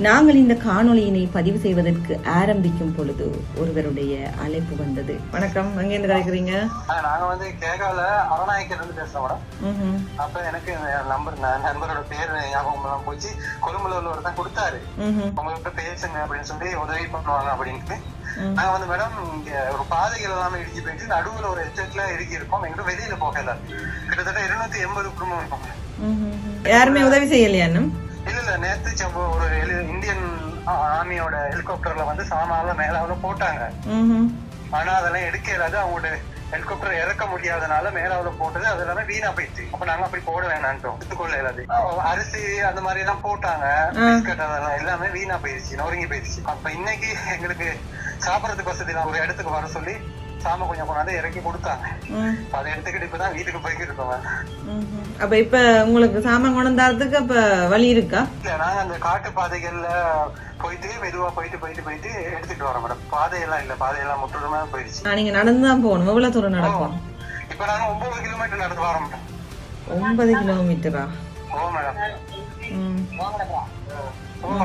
நாங்கள் இந்த காணொளியினை பதிவு செய்வதற்கு ஆரம்பிக்கும் பொழுது ஒருவருடைய அழைப்பு வந்தது. வணக்கம். அங்க என்ன கிடைக்கிறீங்க ஆ, நாங்க வந்து கேகால அரணாயக்கர் இருந்து பேசுறோம் மேடம். அப்ப எனக்கு நம்பர் நண்பரோட பேர் ஞாபகம் எல்லாம் போச்சு. கொழும்புல ஒருத்தன் கொடுத்தாரு. உங்ககிட்ட பேசுங்க அப்படின்னு சொல்லி உதவி பண்ணுவாங்க அப்படின்ட்டு. நாங்க வந்து மேடம் இங்க ஒரு பாதைகள் எல்லாமே இடிஞ்சு போயிட்டு நடுவுல ஒரு எச்சட்ல இறுக்கி இருக்கோம். எங்கிட்ட வெளியில போகல. கிட்டத்தட்ட இருநூத்தி எண்பது குடும்பம் இருக்கும். யாருமே உதவி செய்யலையா இன்னும்? இல்ல இல்ல நேத்து செம்பு ஒரு இந்தியன் ஆர்மியோட ஹெலிகாப்டர்ல வந்து சாமான்ல மேலாவில போட்டாங்க. ஆனா அதெல்லாம் எடுக்க இயலாது அவங்களோட ஹெலிகாப்டர் இறக்க முடியாதனால மேலாவில போட்டது. அது எல்லாமே வீணா போயிடுச்சு. அப்ப நாங்க அப்படி போட வேணான்ட்டோம். எடுத்துக்கொள்ள இயலாது அஹ் அரிசி அந்த மாதிரி எல்லாம் போட்டாங்க. பிஸ்கட் அதெல்லாம் எல்லாமே வீணா போயிடுச்சு. நொறுங்கி போயிடுச்சு. அப்ப இன்னைக்கு எங்களுக்கு சாப்பிடறதுக்கு வசதி ஒரு இடத்துக்கு வர சொல்லி சாம கொஞ்சம் கொண்டாந்து இறக்கி கொடுத்தாங்க. அதை எடுத்துக்கிட்டு இப்பதான் வீட்டுக்கு போய்கிட்டு இருக்கோங்க ம்ஹும். அப்ப இப்ப உங்களுக்கு சாமான் கொண்டு வந்ததுக்கு அப்ப வழி இருக்கா? இல்ல நாங்க அந்த காட்டு பாதைகள்ல போயிட்டு மெதுவா போயிட்டு போயிட்டு போயிட்டு எடுத்துட்டு வரோம் மேடம். பாதையெல்லாம் இல்ல பாதையெல்லாம் முற்றுமா போயிடுச்சு. நீங்க நடந்து தான் போகணும். எவ்வளவு தூரம் நடக்கும்? இப்ப நாங்க ஒன்பது கிலோமீட்டர் நடந்து வரோம் மேடம். ஒன்பது கிலோமீட்டரா ஓ மேடம்.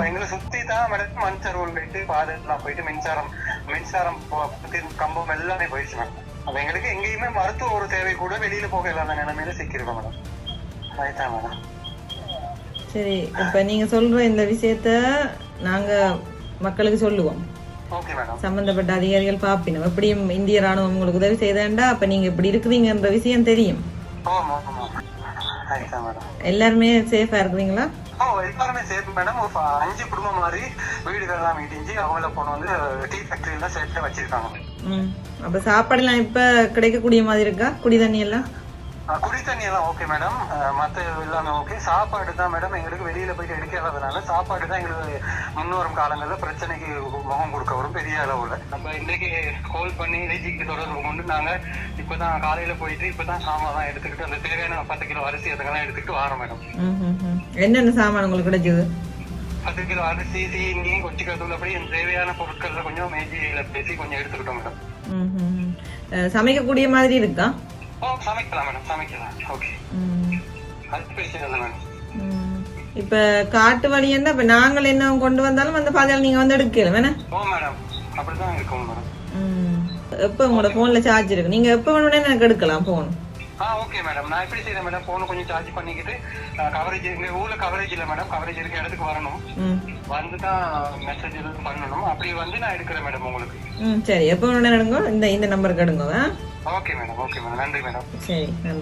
எங்களை சுத்தி தான் மேடம் மண் ரோல் போயிட்டு பாதை எல்லாம் போயிட்டு மின்சாரம் மின்சாரம் கம்பம் எல்லாமே போயிடுச்சு மேடம் அப்ப எங்களுக்கு எங்கேயுமே மருத்துவ ஒரு தேவை கூட வெளியில போக இல்லாத நிலைமையில சிக்கிருக்கோம் மேடம் ரைட்டா மேடம் சரி இப்ப நீங்க சொல்ற இந்த விஷயத்த நாங்க மக்களுக்கு சொல்லுவோம். சம்பந்தப்பட்ட அதிகாரிகள் பாப்பினோம் எப்படியும் இந்திய ராணுவம் உங்களுக்கு உதவி செய்தாண்டா அப்ப நீங்க இப்படி இருக்கிறீங்கன்ற விஷயம் தெரியும். ரைட்டா மேடம் எல்லாருமே சேஃபா இருக்கிறீங்களா? ஓ எல்லாருமே சேஃப் மேடம் அஞ்சு குடும்பம் மாதிரி வீடுகள் எல்லாம் இடிஞ்சு அவங்கள கொண்டு வந்து டீ ஃபேக்டரியில சேர்த்து வச்சிருக்காங்க. அப்ப சாப்பாடுலாம் இப்ப கிடைக்கக்கூடிய மாதிரி இருக்கா? குடி தண்ணி எல்லாம் குடி தண்ணி எல்லாம் ஓகே மேடம் மத்த எல்லாமே ஓகே சாப்பாடு தான் மேடம் எங்களுக்கு வெளியில போயிட்டு எடுக்காததுனால சாப்பாடு தான் எங்களுக்கு முன்வரும் காலங்கள்ல பிரச்சனைக்கு முகம் கொடுக்க வரும் பெரிய அளவுல. நம்ம இன்னைக்கு கால் பண்ணி டிஜிக்கு தொடர்பு கொண்டு நாங்க இப்பதான் காலையில போயிட்டு இப்பதான் சாமான் எடுத்துக்கிட்டு அந்த தேவையான பத்து கிலோ அரிசி அதுக்கெல்லாம் எடுத்துக்கிட்டு வரோம் மேடம். என்னென்ன சாமான் உங்களுக்கு கிடைச்சது? பத்து கிலோ அரிசி சீனி கொச்சி கத்தூள் அப்படி தேவையான பொருட்கள்ல கொஞ்சம் மேஜியில பேசி கொஞ்சம் எடுத்துக்கிட்டோம் மேடம் சமைக்கக்கூடிய மாதிரி இருக்கா? சமைக்கலாம் மேடம் சமைக்கலாம் ஓகே அது பிரச்சனை இல்லை மேடம். இப்ப காட்டு வழி என்ன இப்ப நாங்கள் என்ன கொண்டு வந்தாலும் அந்த பாதையில நீங்க வந்து எடுக்கல வேணா ஓ மேடம் அப்படிதான் இருக்கும் மேடம் ம். எப்ப உங்களோட போன்ல சார்ஜ் இருக்கு நீங்க எப்ப வேணும்னா எனக்கு எடுக்கலாம் போன் ஆ ஓகே மேடம் நான் எப்படி செய்யறேன் மேடம் போன கொஞ்சம் சார்ஜ் பண்ணிக்கிட்டு கவரேஜ் எங்க ஊர்ல கவரேஜ் இல்ல மேடம் கவரேஜ் இருக்க இடத்துக்கு வரணும் வந்து தான் மெசேஜ் எதுவும் பண்ணணும் அப்படி வந்து நான் எடுக்கிறேன் மேடம் உங்களுக்கு ம் சரி எப்போ வேணும்னா எடுங்க இந்த இந்த நம்பருக்கு எடுங்க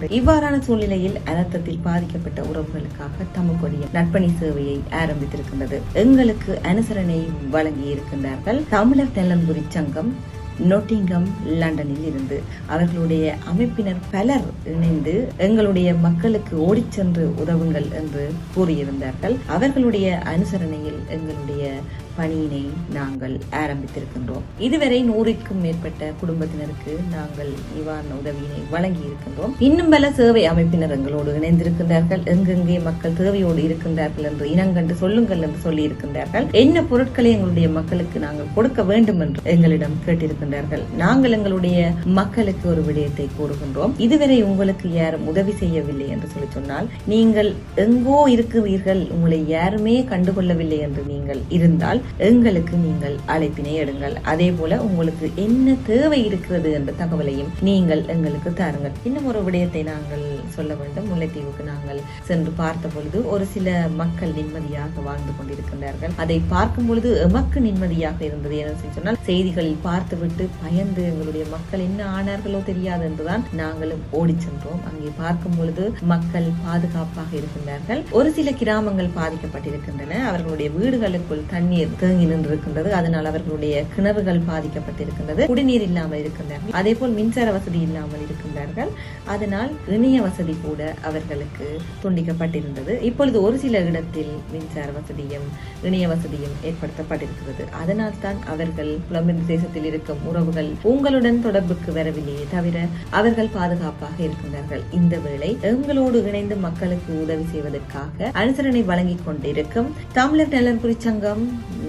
இவ்வாறான சூழ்நிலையில் அனர்த்தத்தில் பாதிக்கப்பட்ட உறவுகளுக்காக தமிழ்கொடிய நட்பணி சேவையை ஆரம்பித்திருக்கின்றது. எங்களுக்கு அனுசரணை வழங்கி இருக்கின்றார்கள். தமிழர் நலன்புரி சங்கம் நொட்டிங்கம் லண்டனில் இருந்து. அவர்களுடைய அமைப்பினர் பலர் இணைந்து எங்களுடைய மக்களுக்கு ஓடிச் சென்று உதவுங்கள் என்று கூறியிருந்தார்கள். அவர்களுடைய அனுசரணையில் எங்களுடைய பணியினை நாங்கள் ஆரம்பித்திருக்கின்றோம். இதுவரை நூறுக்கும் மேற்பட்ட குடும்பத்தினருக்கு நாங்கள் நிவாரண உதவியினை வழங்கி இருக்கின்றோம் இன்னும் பல சேவை அமைப்பினர் எங்களோடு இணைந்திருக்கின்றார்கள். எங்கெங்கே மக்கள் தேவையோடு இருக்கின்றார்கள் என்று இனங்கண்டு சொல்லுங்கள் என்று சொல்லி இருக்கின்றார்கள் என்ன பொருட்களை எங்களுடைய மக்களுக்கு நாங்கள் கொடுக்க வேண்டும் என்று எங்களிடம் கேட்டிருக்கின்றார்கள். நாங்கள் எங்களுடைய மக்களுக்கு ஒரு விடயத்தை கூறுகின்றோம். இதுவரை உங்களுக்கு யாரும் உதவி செய்யவில்லை என்று சொல்லி சொன்னால் நீங்கள் எங்கோ இருக்கிறீர்கள். உங்களை யாருமே கண்டுகொள்ளவில்லை என்று நீங்கள் இருந்தால் எங்களுக்கு நீங்கள் அழைப்பினை எடுங்கள். அதே போல உங்களுக்கு என்ன தேவை இருக்கிறது என்ற தகவலையும் நீங்கள் எங்களுக்கு தாருங்கள். இன்னும் ஒரு விடயத்தை நாங்கள் சொல்ல வேண்டும். முல்லைத்தீவுக்கு நாங்கள் சென்று பார்த்த பொழுது ஒரு சில மக்கள் நிம்மதியாக வாழ்ந்து கொண்டிருக்கின்றார்கள். அதை பார்க்கும் பொழுது எமக்கு நிம்மதியாக இருந்தது என்ன சொன்னால் செய்திகளில் பார்த்துவிட்டு பயந்து எங்களுடைய மக்கள் என்ன ஆனார்களோ தெரியாது என்றுதான் நாங்களும் ஓடிச் சென்றோம். அங்கே பார்க்கும் பொழுது மக்கள் பாதுகாப்பாக இருக்கின்றார்கள். ஒரு சில கிராமங்கள் பாதிக்கப்பட்டிருக்கின்றன. அவர்களுடைய வீடுகளுக்குள் தண்ணீர் தேங்கி நின்றிருக்கின்றது அதனால் அவர்களுடைய கிணறுகள் பாதிக்கப்பட்டிருக்கின்றது. குடிநீர் இல்லாமல் இருக்கின்றார்கள். அதே போல் மின்சார வசதி இல்லாமல் இருக்கின்றார்கள். அதனால் இணைய வசதி கூட அவர்களுக்கு துண்டிக்கப்பட்டிருந்தது. இப்பொழுது ஒரு சில இடத்தில் மின்சார வசதியும் இணைய வசதியும் ஏற்படுத்தப்பட்டிருக்கிறது. அதனால் தான் அவர்கள் புலம்பெயர் தேசத்தில் இருக்கும் உறவுகள் உங்களுடன் தொடர்புக்கு வரவில்லையே தவிர அவர்கள் பாதுகாப்பாக இருக்கின்றார்கள். இந்த வேளை எங்களோடு இணைந்து மக்களுக்கு உதவி செய்வதற்காக அனுசரணை வழங்கிக் கொண்டிருக்கும் தமிழர் நலன்புரி சங்கம்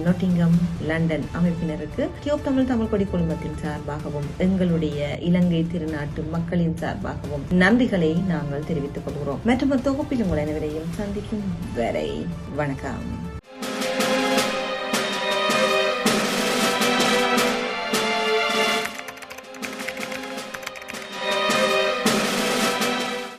நொட்டிங்கம் லண்டன் அமைப்பினருக்கு டியூப் தமிழ் தமிழ் கொடி குழுமத்தின் சார்பாகவும் எங்களுடைய இலங்கை திருநாட்டு மக்களின் சார்பாகவும் நன்றிகளை நாங்கள் தெரிவித்துக் கொள்கிறோம். மற்றும் தொகுப்பில் உங்கள் அனைவரையும் சந்திக்கும் வரை வணக்கம்.